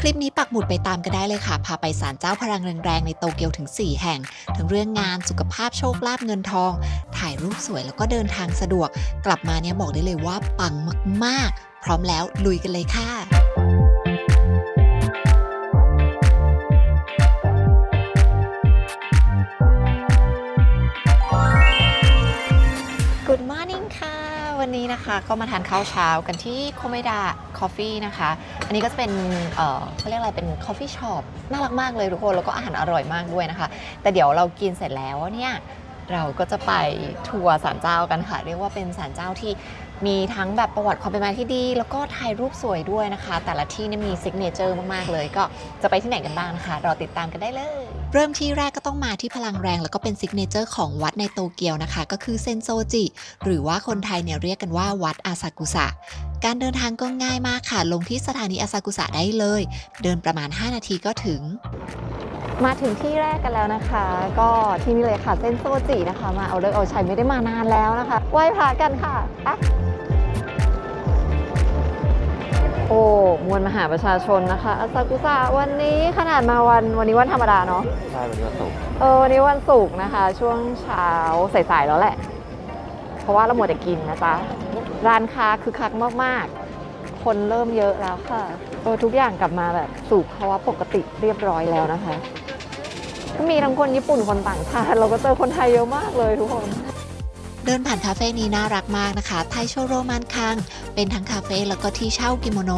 คลิปนี้ปักหมุดไปตามกันได้เลยค่ะ พาไปศาลเจ้าพลังแรงๆในโตเกียวถึง 4 แห่ง ทั้งเรื่องงานสุขภาพโชคลาภเงินทอง ถ่ายรูปสวยแล้วก็เดินทางสะดวก กลับมาเนี่ยบอกได้เลยว่าปังมากๆ พร้อมแล้วลุยกันเลยค่ะ วันนี้นะคะก็มาทานข้าวเช้ากันที่โคเมดาคอฟฟี่นะคะ อันนี้ก็จะเป็นเอ่อเขาเรียกอะไรเป็นคอฟฟี่ช็อปน่ารักมากเลยทุกคน แล้วก็อาหารอร่อยมากด้วยนะคะ แต่เดี๋ยวเรากินเสร็จแล้วเนี่ยเราก็จะไปทัวร์ศาลเจ้ากันค่ะ เรียกว่าเป็นศาลเจ้าที่มีทั้งแบบประวัติความเป็นมาที่ดี แล้วก็ถ่ายรูปสวยด้วยนะคะ แต่ละที่เนี่ยมีซิกเนเจอร์มากๆเลย ก็จะไปที่ไหนกันบ้างนะคะรอติดตามกันได้เลย เริ่มที่แรกก็ต้องมาที่พลังแรงแล้วก็เป็นซิกเนเจอร์ของวัดในโตเกียวนะคะ ก็คือเซนโซจิ หรือว่าคนไทยเนี่ยเรียกกันว่าวัดอาซากุสะการเดินทางก็ง่ายมากค่ะ ลงที่สถานีอาซากุสะได้เลย เดินประมาณ 5 นาทีก็ถึง มาถึงที่แรกกันแล้วนะคะ ก็ที่นี่เลยค่ะเส้นโซจินะคะ มาเอาเลิกเอาชัยไม่ได้มานานแล้วนะคะไหว้พระกันค่ะ โอ้มวลมหาประชาชนนะคะอาซากุสะวันนี้ขนาดมาวันวันนี้วันธรรมดาเนาะใช่วันนี้วันศุกร์เออวันนี้วันศุกร์นะคะ ช่วงเช้าสายๆแล้วแหละ เพราะว่าเราหมดแต่กินนะจ๊ะร้านค้าคือคักมากๆ คนเริ่มเยอะแล้วค่ะเออทุกอย่างกลับมาแบบสู่ภาวะปกติเรียบร้อยแล้วนะคะก็มีทั้งคนญี่ปุ่นคนต่างชาติเราก็เจอคนไทยเยอะมากเลยทุกคน เดินผ่านคาเฟ่นี้น่ารักมากนะคะไทโชโรมันคัง เป็นทั้งคาเฟ่แล้วก็ที่เช่ากิโมโน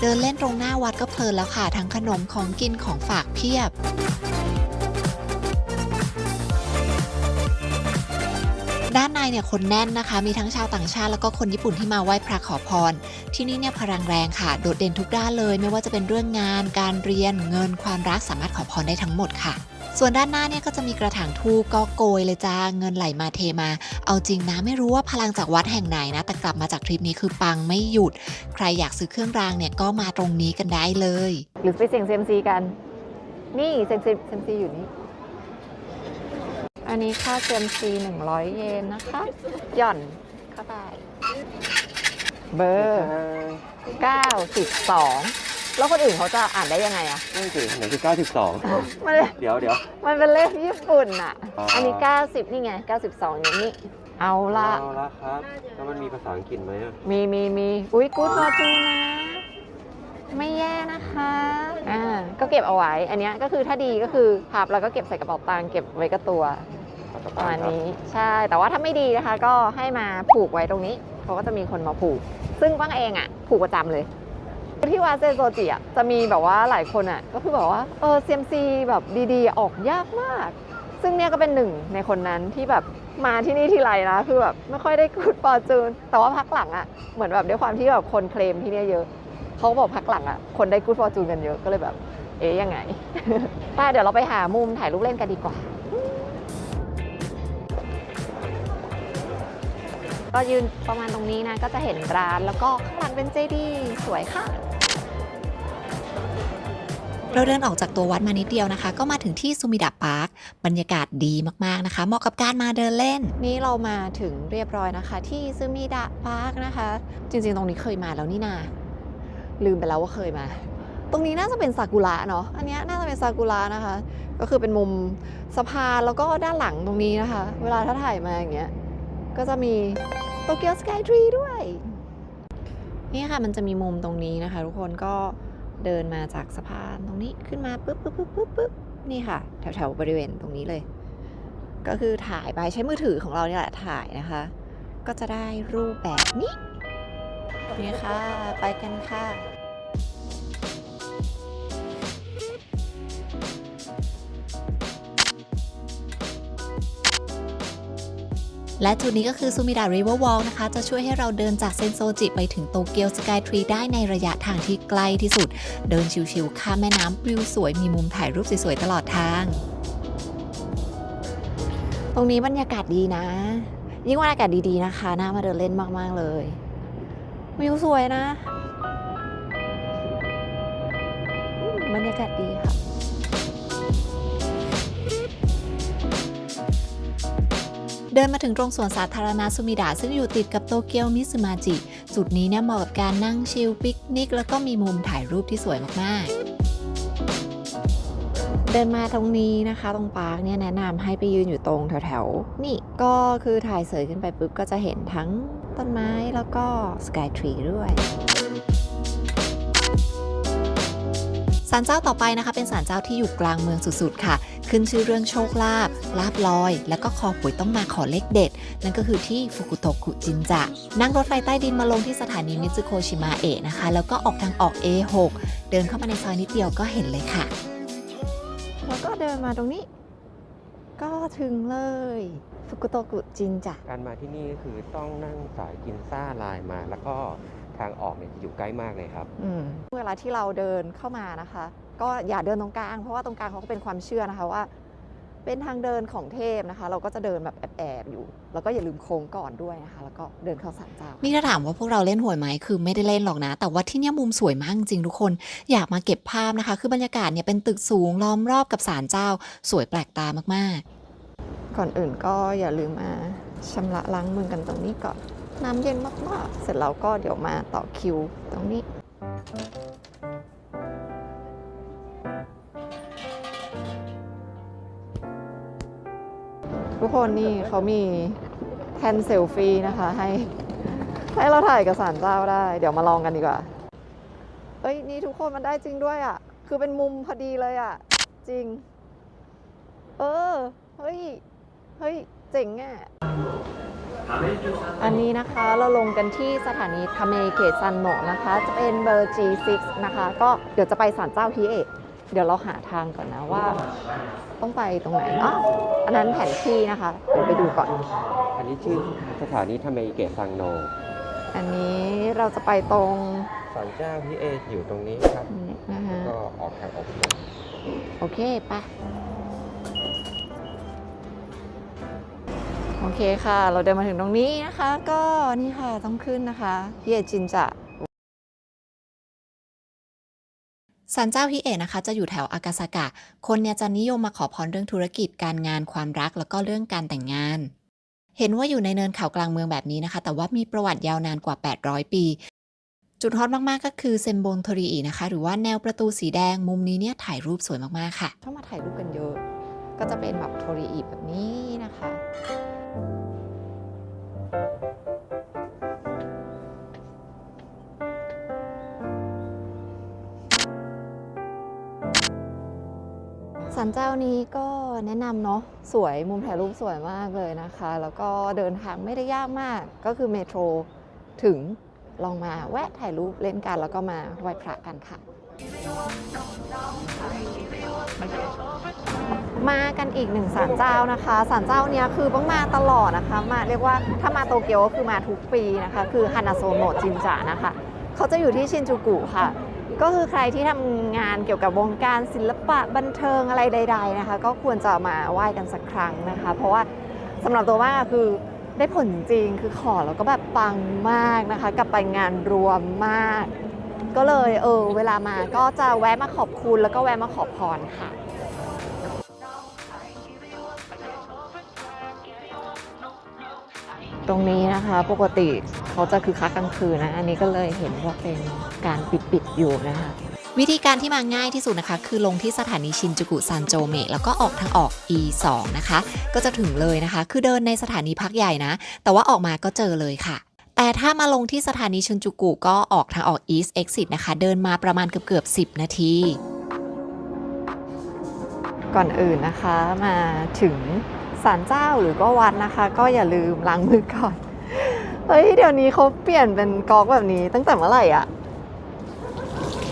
เดินเล่นตรงหน้าวัดก็เพลินแล้วค่ะ ทั้งขนมของกินของฝากเพียบด้านในเนี่ยคนแน่นนะคะ มีทั้งชาวต่างชาติแล้วก็คนญี่ปุ่นที่มาไหว้พระขอพร ที่นี่เนี่ยพลังแรงค่ะ โดดเด่นทุกด้านเลย ไม่ว่าจะเป็นเรื่องงาน การเรียน เงิน ความรักสามารถขอพรได้ทั้งหมดค่ะ ส่วนด้านหน้าเนี่ยก็จะมีกระถางทูบก็โกยเลยจ้าเงินไหลมาเทมา เอาจริงนะไม่รู้ว่าพลังจากวัดแห่งไหนนะ แต่กลับมาจากทริปนี้คือปังไม่หยุด ใครอยากซื้อเครื่องรางเนี่ยก็มาตรงนี้กันได้เลย หรือไปเสี่ยงเซมซีกัน นี่เซมซีเซมซีอยู่นี่อันนี้ค่าเซมซี100เยนนะคะหย่อนเข้าไปเบอร์92 แล้วคนอื่นเขาจะอ่านได้ยังไงอะนั่นสิไหนคือ92 มันเดี๋ยวเดี๋ยว มันเป็นเลขญี่ปุ่นอะอ๋ออั อันนี้ 90 นี่ไง 92อย่างนี้ เอาละ เอาละครับแล้วมันมีภาษาอังกฤษไหมอะมีมีมีอุ้ยกู๊ดฟอร์จูนะไม่แย่นะคะอ่าก็เก็บเอาไว้ อันเนี้ยก็คือถ้าดีก็คือพับแล้วก็เก็บใส่กระเป๋าตังค์เก็บไว้กับตัวประมาณนี้ใช่ แต่ว่าถ้าไม่ดีนะคะ ก็ให้มาผูกไว้ตรงนี้ เขาก็จะมีคนมาผูก ซึ่งป้างเองอะ ผูกประจำเลย ที่วาเซโซจิอะจะมีแบบว่าหลายคนอะก็คือแบบว่าเออเซียมซีแบบดีๆ ออกยากมาก ซึ่งเนี่ยก็เป็นหนึ่งในคนนั้นที่แบบมาที่นี่ทีไรนะคือแบบไม่ค่อยได้กูดฟอร์จูน แต่ว่าพักหลังอะเหมือนแบบด้วยความที่แบบคนเคลมที่เนี่ยเยอะเขาบอกพักหลังอะคนได้กูดฟอร์จูนกันเยอะก็เลยแบบ เอ๊ยยังไงไปเดี๋ยวเราไปหามุมถ่ายรูปเล่นกันดีกว่า ก็ยืนประมาณตรงนี้นะ ก็จะเห็นร้านแล้วก็ข้างหลังเป็นเจดีย์สวยค่ะ เราเดินออกจากตัววัดมานิดเดียวนะคะ ก็มาถึงที่ซูมิดะพาร์คบรรยากาศดีมากๆนะคะ เหมาะกับการมาเดินเล่น นี่เรามาถึงเรียบร้อยนะคะ ที่ซูมิดะพาร์คนะคะ จริงๆ ตรงนี้เคยมาแล้วนี่นาลืมไปแล้วว่าเคยมา ตรงนี้น่าจะเป็นซากุระเนาะอันเนี้ยน่าจะเป็นซากุระนะคะ ก็คือเป็นมุมสะพานแล้วก็ด้านหลังตรงนี้นะคะ เวลาถ้าถ่ายมาอย่างเงี้ย ก็จะมีโตเกียวสกายทรีด้วย นี่ค่ะมันจะมีมุมตรงนี้นะคะ ทุกคนก็เดินมาจากสะพานตรงนี้ขึ้นมาปุ๊บปุ๊บปุ๊บปุ๊บปุ๊บนี่ค่ะ แถวแถวๆบริเวณตรงนี้เลย ก็คือถ่ายไปใช้มือถือของเราเนี่ยแหละถ่ายนะคะ ก็จะได้รูปแบบนี้นี่ค่ะ ไปกันค่ะ และจุดนี้ก็คือซูมิดะริเวอร์วอลนะคะ จะช่วยให้เราเดินจากเซนโซจิไปถึงโตเกียวสกายทรีได้ในระยะทางที่ใกล้ที่สุด เดินชิวๆข้ามแม่น้ำวิวสวยมีมุมถ่ายรูปสวยๆตลอดทาง ตรงนี้บรรยากาศดีนะ ยิ่งวันอากาศดีๆนะคะน่ามาเดินเล่นมากๆเลยวิวสวยนะ บรรยากาศดีค่ะ เดินมาถึงตรงสวนสาธารณะซูมิดะซึ่งอยู่ติดกับโตเกียวมิซึมาจิ จุดนี้เนี่ยเหมาะกับการนั่งชิลปิกนิก แล้วก็มีมุมถ่ายรูปที่สวยมากๆ เดินมาตรงนี้นะคะ ตรงปาร์คเนี่ยแนะนำให้ไปยืนอยู่ตรงแถวๆ นี่ก็คือถ่ายเสยขึ้นไปปุ๊บก็จะเห็นทั้งต้นไม้แล้วก็สกายทรีด้วย ศาลเจ้าต่อไปนะคะ เป็นศาลเจ้าที่อยู่กลางเมืองสุดๆค่ะ ขึ้นชื่อเรื่องโชคลาภลาบลอย แล้วก็คอหวยต้องมาขอเลขเด็ด นั่นก็คือที่ฟุกุโตกุจินจะนั่งรถไฟใต้ดินมาลงที่สถานีมิตซึโคชิมะเอะนะคะ แล้วก็ออกทางออก A6 เดินเข้ามาในซอยนิดเดียวก็เห็นเลยค่ะ แล้วก็เดินมาตรงนี้ ก็ถึงเลยฟุกุโตกุจินจะการมาที่นี่ก็คือต้องนั่งสายกินซ่าลายมาแล้วก็ ทางออกเนี่ยจะอยู่ใกล้มากเลยครับอืมเวลาที่เราเดินเข้ามานะคะ ก็อย่าเดินตรงกลาง เพราะว่าตรงกลางเขาก็เป็นความเชื่อนะคะว่า เป็นทางเดินของเทพนะคะ เราก็จะเดินแบบแอบๆอยู่ แล้วก็อย่าลืมโค้งก่อนด้วยนะคะ แล้วก็เดินเข้าศาลเจ้า นี่ถ้าถามว่าพวกเราเล่นหวยไหมคือไม่ได้เล่นหรอกนะ แต่ว่าที่เนี่ยมุมสวยมากจริงๆทุกคน อยากมาเก็บภาพนะคะ คือบรรยากาศเนี่ยเป็นตึกสูงล้อมรอบกับศาลเจ้า สวยแปลกตามากๆ ก่อนอื่นก็อย่าลืมมาชำระล้างมือกันตรงนี้ก่อน น้ำเย็นมากๆ เสร็จแล้วก็เดี๋ยวมาต่อคิวตรงนี้ทุกคนนี่เขามีแทนเซลฟี่นะคะ ให้ให้เราถ่ายกับสารเจ้าได้ เดี๋ยวมาลองกันดีกว่า เอ้ย นี่ทุกคนมันได้จริงด้วยอะ่ะ คือเป็นมุมพอดีเลยอะ่ะ จริง เออ เฮ้ย เฮ้ย เจ๋งอะ อันนี้นะคะเราลงกันที่สถานีทาเมเกะซันโนะนะคะ จะเป็นเบอร์ G6 นะคะ ก็เดี๋ยวจะไปศาลเจ้าฮิเอะเดี๋ยวเราหาทางก่อนนะว่า ต้องไปตรงไหนอ๋ออันนั้นแผนที่นะคะเดี๋ยวไปดูก่อน อันนี้ชื่อสถานีทาเมอิเกะซังโน อันนี้เราจะไปตรงศาลเจ้าพี่เออยู่ตรงนี้ครับนี้นะคะ ก็ออกทางออกโอเคไป เคค่ะ เราเดินมาถึงตรงนี้นะคะ ก็นี่ค่ะต้องขึ้นนะคะฮิเอะจินจะศาลเจ้าฮิเอะนะคะ จะอยู่แถวอากาซากะ คนเนี่ยจะนิยมมาขอพรเรื่องธุรกิจการงานความรักแล้วก็เรื่องการแต่งงาน เห็นว่าอยู่ในเนินเขากลางเมืองแบบนี้นะคะ แต่ว่ามีประวัติยาวนานกว่า 800 ปี จุดฮอตมากๆ ก็คือเซมบงโทริอินะคะ หรือว่าแนวประตูสีแดงมุมนี้เนี่ยถ่ายรูปสวยมากๆค่ะชอบมาถ่ายรูปกันเยอะ ก็จะเป็นแบบโทริอิแบบนี้นะคะ สันเจ้านี้ก็แนะนำเนาะสวยมุมถ่ายรูปสวยมากเลยนะคะ แล้วก็เดินทางไม่ได้ยากมากก็คือเมโทรถึงลองมาแวะถ่ายรูปเล่นกัน แล้วก็มาไหว้พระกันค่ะ มากันอีกหนึ่งศาลเจ้านะคะศาลเจ้าเนี้ยคือต้องมาตลอดนะคะ มาเรียกว่าถ้ามาโตเกียวก็คือมาทุกปีนะคะ คือฮานาโซโนะจินจานะคะเขาจะอยู่ที่ชินจูกุค่ะ ก็คือใครที่ทำงานเกี่ยวกับวงการศิลปะบันเทิงอะไรใด ๆนะคะ ก็ควรจะมาไหว้กันสักครั้งนะคะ เพราะว่าสำหรับตัวมากคือได้ผลจริงคือขอแล้วก็แบบปังมากนะคะ กลับไปงานรวมมาก ก็เลยเออเวลามาก็จะแวะมาขอบคุณแล้วก็แวะมาขอพรค่ะ ตรงนี้นะคะ ปกติเขาจะคือคักกลางคืนนะ อันนี้ก็เลยเห็นว่าเป็นการปิดปิดๆอยู่นะคะวิธีการที่มาง่ายที่สุดนะคะ คือลงที่สถานีชินจูกุซันโจเมะแล้วก็ออกทางออก E2 นะคะ ก็จะถึงเลยนะคะ คือเดินในสถานีพักใหญ่นะ แต่ว่าออกมาก็เจอเลยค่ะ แต่ถ้ามาลงที่สถานีชินจูกุก็ออกทางออก East Exit นะคะ เดินมาประมาณเกือบเกือบๆ10 นาที ก่อนอื่นนะคะมาถึง ศาลเจ้าหรือก็วัดนะคะ ก็อย่าลืมล้างมือก่อน เฮ้ย เดี๋ยวนี้เขาเปลี่ยนเป็นก๊อกแบบนี้ตั้งแต่เมื่อไหร่อะ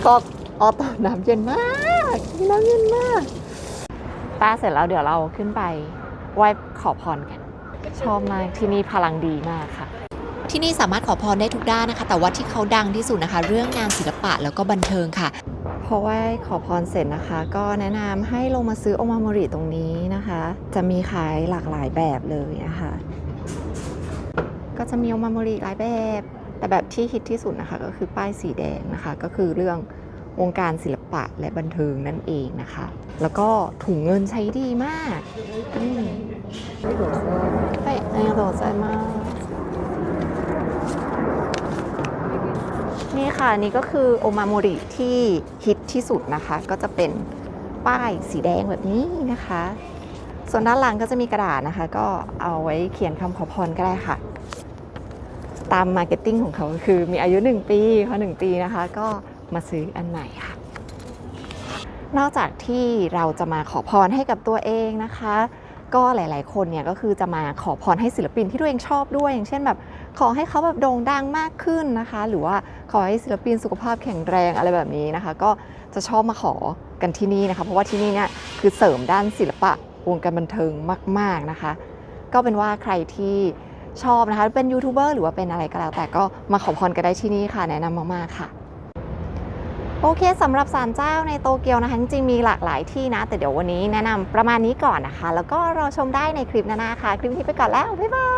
ก๊อกออโต้น้ำเย็นมากน้ำเย็นมากป้าเสร็จแล้วเดี๋ยวเราขึ้นไปไหว้ขอพรกัน ชอบมากที่นี่พลังดีมากค่ะ ที่นี่สามารถขอพรได้ทุกด้านนะคะ แต่ว่าที่เขาดังที่สุดนะคะ เรื่องงานศิลปะแล้วก็บันเทิงค่ะพอไหว้ขอพรเสร็จนะคะ ก็แนะนำให้ลงมาซื้อโอมาโมริตรงนี้ นะคะ จะมีขายหลากหลายแบบเลยนะคะ ก็จะมีโอมาโมริหลายแบบ แต่แบบที่ฮิตที่สุดนะคะ ก็คือป้ายสีแดงนะคะ ก็คือเรื่องวงการศิลปะและบันเทิงนั่นเองนะคะ แล้วก็ถุงเงินใช้ดีมากอืมเฮ้ยอันนี้โดใจมาก นี่ค่ะนี่ก็คือโอมาโมริที่ฮิตที่สุดนะคะ ก็จะเป็นป้ายสีแดงแบบนี้นะคะ ส่วนด้านหลังก็จะมีกระดาษนะคะ ก็เอาไว้เขียนคำขอพรก็ได้ค่ะ ตามมาร์เก็ตติ้งของเขาคือมีอายุ 1 ปีพอ1ปีนะคะ ก็มาซื้ออันใหม่ค่ะ นอกจากที่เราจะมาขอพรให้กับตัวเองนะคะก็หลาย ๆ คนเนี่ยก็คือจะมาขอพรให้ศิลปินที่ตัวเองชอบด้วย อย่างเช่นแบบขอให้เขาแบบโด่งดังมากขึ้นนะคะ หรือว่าขอให้ศิลปินสุขภาพแข็งแรงอะไรแบบนี้นะคะ ก็จะชอบมาขอกันที่นี่นะคะ เพราะว่าที่นี่เนี่ยคือเสริมด้านศิลปะ วงการบันเทิงมาก ๆนะคะ ก็เป็นว่าใครที่ชอบนะคะ เป็นยูทูบเบอร์หรือว่าเป็นอะไรก็แล้ว แต่ก็มาขอพรกันได้ที่นี่ค่ะ แนะนำมากๆค่ะ โอเคสำหรับศาลเจ้าในโตเกียวนะคะจริงมีหลากหลายที่นะ แต่เดี๋ยววันนี้แนะนำประมาณนี้ก่อนนะคะ แล้วก็รอชมได้ในคลิปหน้าๆค่ะ คลิปนี้ไปก่อนแล้ว บ๊ายบาย